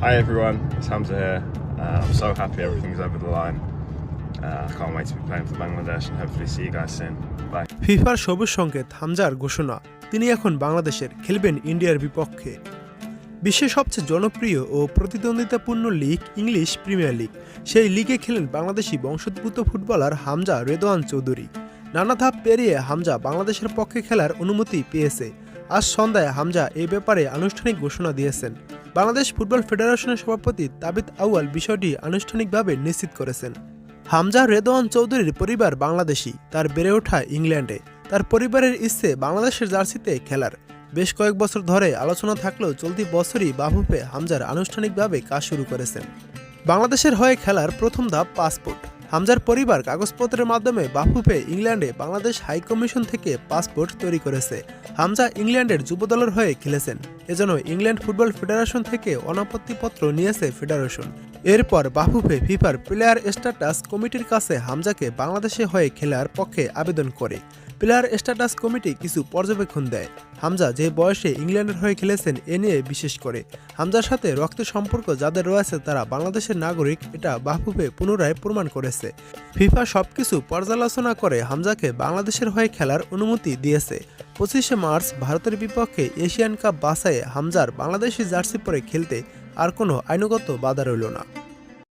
Hi everyone, it's Hamza here. Uh, I'm so happy everything's over the line. Uh, I can't wait to be playing for Bangladesh and hopefully see you guys soon. Bye. ফিফার সবুজ সংকেত হামজার ঘোষণা তিনি এখন বাংলাদেশের খেলবেন ইন্ডিয়ার বিপক্ষে বিশ্বের সবচেয়ে জনপ্রিয় ও প্রতিদ্বন্দ্বিতাপূর্ণ লিগ ইংলিশ প্রিমিয়ার লিগ সেই লিগে খেলেন বাংলাদেশি বংশোদ্ভূত ফুটবলার হামজা রেদোয়ান চৌধুরী নানা ধাপ পেরিয়ে হামজা বাংলাদেশের পক্ষে খেলার অনুমতি পেয়েছে আজ সন্ধ্যায় হামজা এ ব্যাপারে আনুষ্ঠানিক ঘোষণা দিয়েছেন। বাংলাদেশ ফুটবল ফেডারেশনের সভাপতি তাবিত আউয়াল বিষয়টি আনুষ্ঠানিকভাবে নিশ্চিত করেছেন। হামজা রেদওয়ান চৌধুরীর পরিবার বাংলাদেশি, তার বেড়ে ওঠা ইংল্যান্ডে। তার পরিবারের ইচ্ছে বাংলাদেশের জার্সিতে খেলার। বেশ কয়েক বছর ধরে আলোচনা থাকলেও চলতি বছরই বাফুফে হামজার আনুষ্ঠানিকভাবে কাজ শুরু করেছেন। বাংলাদেশের হয়ে খেলার প্রথম ধাপ পাসপোর্ট। হামজার পরিবার কাগজপত্রের মাধ্যমে বাফুফে ইংল্যান্ডে বাংলাদেশ হাই কমিশন থেকে পাসপোর্ট তৈরি করেছে। হামজা ইংল্যান্ডের যুব দলের হয়ে খেলেছেন। এজন্য ইংল্যান্ড ফুটবল ফেডারেশন থেকে অনাপত্তিপত্র নিয়েছে ফেডারেশন। এরপর বাফুফে ফিফার প্লেয়ার স্ট্যাটাস কমিটির কাছে হামজাকে বাংলাদেশে হয়ে খেলার পক্ষে আবেদন করে। প্লেয়ার স্ট্যাটাস কমিটি কিছু পর্যবেক্ষণ দেয়। হামজা যে বয়সে ইংল্যান্ডের হয়ে খেলেছেন, এ নিয়ে বিশেষ করে। হামজার সাথে রক্তের সম্পর্ক যাদের রয়েছে, তারা বাংলাদেশের নাগরিক, এটা বাফুফে পুনরায় প্রমাণ করেছে। ফিফা সবকিছু পর্যালোচনা করে হামজাকে বাংলাদেশের হয়ে খেলার অনুমতি দিয়েছে। পঁচিশে মার্চ ভারতের বিপক্ষে এশিয়ান কাপ বাছাইয়ে হামজার বাংলাদেশি জার্সি পরে খেলতে আর কোনো আইনগত বাধা রইল না।